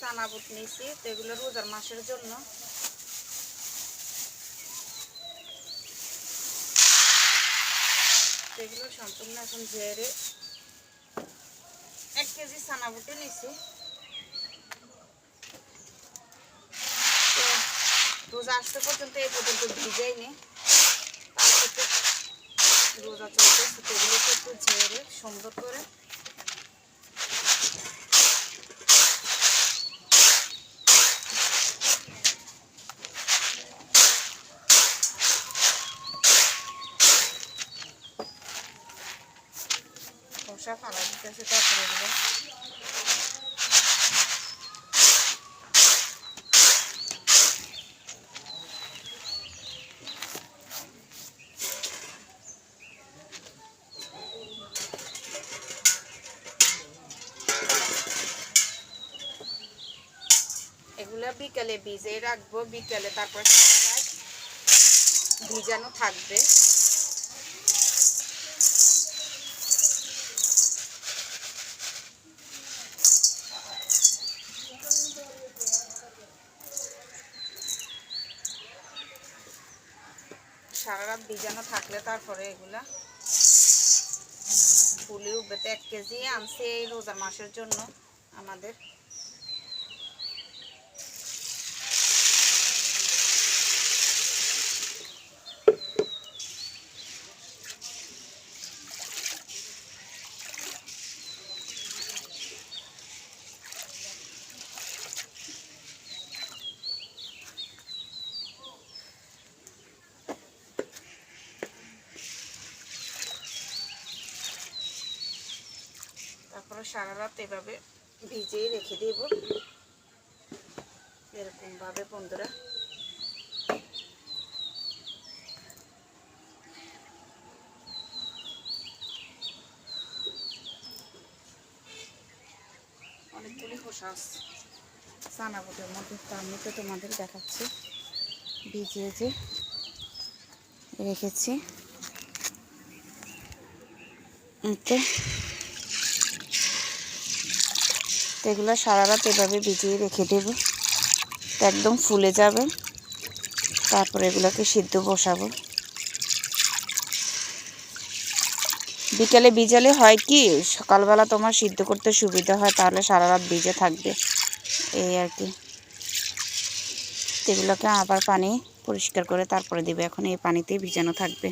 চানা বুট নিয়েছি, তো এগুলো রোজার মাসের জন্য। এগুলো সম্পূর্ণ এখন ঝেড়ে এক কেজি বুটে নিয়েছি। তো রোজা আসতে পর্যন্ত এই পর্যন্ত ভিজাইনি। তারপরে রোজা চলতেছে এগুলোকে একটু ঝেড়ে সুন্দর করে খোসা ফালা দিতেছে তারপরে এগুলো বিকালে ভিজে রাখব বিকালে তারপর ভিজানো থাকবে। সারা রাত ভিজানো থাকলে তারপরে এগুলা ফুলে উঠবে তো এক কেজি আনছে এই রোজা মাসের জন্য আমাদের। তারপরে সারা রাত এভাবে ভিজিয়ে রেখে দেব। এরকম ভাবে বন্ধুরা। অনেকগুলি খোসা আছে মধ্যে তো আমি তো তোমাদের দেখাচ্ছি। ভিজিয়ে যে রেখেছি। এই তো এগুলো সারা রাত এভাবে ভিজিয়ে রেখে দেব। একদম ফুলে যাবে। তারপরে এগুলোকে সিদ্ধ বসাবো। বিকেলে ভিজালে হয় কি, সকালবেলা তোমার সিদ্ধ করতে সুবিধা হয়, তাহলে সারা রাত ভিজে থাকবে। এই আর কি। এগুলোকে আবার পানি পরিষ্কার করে তারপরে দেবে। এখন এই পানিতেই ভিজানো থাকবে।